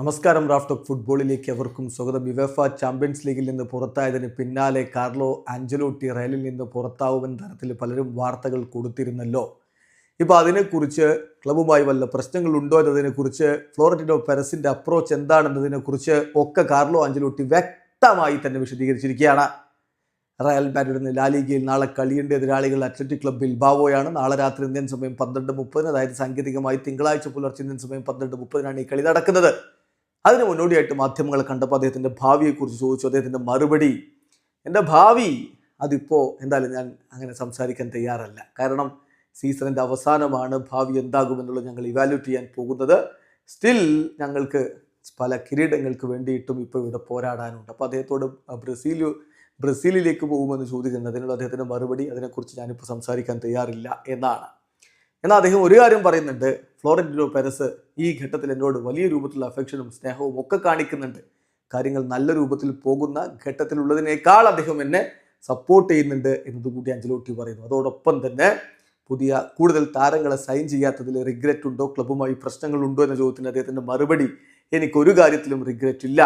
നമസ്കാരം raft of ഫുട്ബോളിലേക്ക് അവർക്കും സ്വാഗതം. യുവേഫ ചാമ്പ്യൻസ് ലീഗിൽ നിന്ന് പുറത്തായതിന് പിന്നാലെ കാർലോ ആഞ്ചലോട്ടി റയലിൽ നിന്ന് പുറത്താവുമെന്ന തരത്തിൽ പലരും വാർത്തകൾ കൊടുത്തിരുന്നല്ലോ. ഇപ്പോൾ അതിനെക്കുറിച്ച് ക്ലബുമായി വല്ല പ്രശ്നങ്ങളുണ്ടോ എന്നതിനെക്കുറിച്ച് ഫ്ലോറന്റിനോ പെരസിന്റെ അപ്രോച്ച് എന്താണെന്നതിനെക്കുറിച്ച് ഒക്കെ കാർലോ ആഞ്ചലോട്ടി വ്യക്തമായി തന്നെ വിശദീകരിച്ചിരിക്കുകയാണ്. റയൽ മാഡ്രിഡിന് ലാലിഗയിൽ നാളെ കളിയേണ്ട എതിരാളികൾ അത്ലറ്റിക് ക്ലബ്ബിൽ ബാവോയാണ്. നാളെ രാത്രി ഇന്ത്യൻ സമയം പന്ത്രണ്ട് മുപ്പതിന് അതായത് സാങ്കേതികമായി തിങ്കളാഴ്ച പുലർച്ചെ ഇന്ത്യൻ സമയം പന്ത്രണ്ട് മുപ്പതിനാണ് ഈ കളി നടക്കുന്നത്. അതിന് മുന്നോടിയായിട്ട് മാധ്യമങ്ങൾ കണ്ടപ്പോൾ അദ്ദേഹത്തിന്റെ ഭാവിയെക്കുറിച്ച് ചോദിച്ചു. അദ്ദേഹത്തിന്റെ മറുപടി എന്റെ ഭാവി അതിപ്പോൾ എന്തായാലും ഞാൻ അങ്ങനെ സംസാരിക്കാൻ തയ്യാറല്ല. കാരണം സീസണിന്റെ അവസാനമാണ് ഭാവി എന്താകുമെന്നുള്ളത് ഞങ്ങൾ ഇവാലുവേറ്റ് ചെയ്യാൻ പോകുന്നത്. സ്റ്റിൽ ഞങ്ങൾക്ക് പല കിരീടങ്ങൾക്ക് വേണ്ടിയിട്ടും ഇപ്പോൾ ഇവിടെ പോരാടാനുണ്ട്. അപ്പോൾ അദ്ദേഹത്തോട് ബ്രസീൽ ബ്രസീലിലേക്ക് പോകുമെന്ന് ചോദിക്കുന്നത് അതിനുള്ള അദ്ദേഹത്തിന്റെ മറുപടി അതിനെക്കുറിച്ച് ഞാനിപ്പോൾ സംസാരിക്കാൻ തയ്യാറില്ല എന്നാണ്. എന്നാൽ അദ്ദേഹം ഒരു കാര്യം പറയുന്നുണ്ട്. ഫ്ലോറന്റിനോ പെരസ് ഈ ഘട്ടത്തിൽ എന്നോട് വലിയ രൂപത്തിലുള്ള അഫെക്ഷനും സ്നേഹവും ഒക്കെ കാണിക്കുന്നുണ്ട്. കാര്യങ്ങൾ നല്ല രൂപത്തിൽ പോകുന്ന ഘട്ടത്തിലുള്ളതിനേക്കാൾ അദ്ദേഹം എന്നെ സപ്പോർട്ട് ചെയ്യുന്നുണ്ട് എന്നതുകൂടി അഞ്ചലോട്ടി പറയുന്നു. അതോടൊപ്പം തന്നെ പുതിയ കൂടുതൽ താരങ്ങളെ സൈൻ ചെയ്യാത്തതിൽ റിഗ്രറ്റ് ഉണ്ടോ? ക്ലബ്ബുമായി പ്രശ്നങ്ങളുണ്ടോ എന്ന ചോദ്യത്തിന് അദ്ദേഹത്തിന്റെ മറുപടി എനിക്കൊരു കാര്യത്തിലും റിഗ്രറ്റ് ഇല്ല.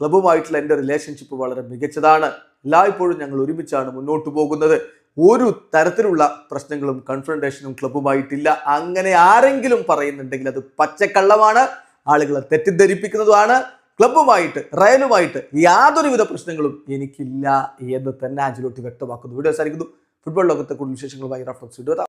ക്ലബ്ബുമായിട്ടുള്ള എന്റെ റിലേഷൻഷിപ്പ് വളരെ മികച്ചതാണ്. എല്ലായ്പ്പോഴും ഞങ്ങൾ ഒരുമിച്ചാണ് മുന്നോട്ട് പോകുന്നത്. ഒരു തരത്തിലുള്ള പ്രശ്നങ്ങളും കൺഫ്രണ്ടേഷനും ക്ലബ്ബുമായിട്ടില്ല അങ്ങനെ ആരെങ്കിലും പറയുന്നുണ്ടെങ്കിൽ അത് പച്ചക്കള്ളമാണ്. ആളുകളെ തെറ്റിദ്ധരിപ്പിക്കുന്നതുമാണ്. ക്ലബ്ബുമായിട്ട് റയലുമായിട്ട് യാതൊരുവിധ പ്രശ്നങ്ങളും എനിക്കില്ല എന്ന് തന്നെ ആഞ്ചലോട്ടി വ്യക്തമാക്കുന്നു. വീഡിയോ അവസാനിക്കുന്നു ഫുട്ബോൾ ലോകത്തെ കൂടുതൽ വിശേഷങ്ങളുമായി റഫറൻസ് ഇടുക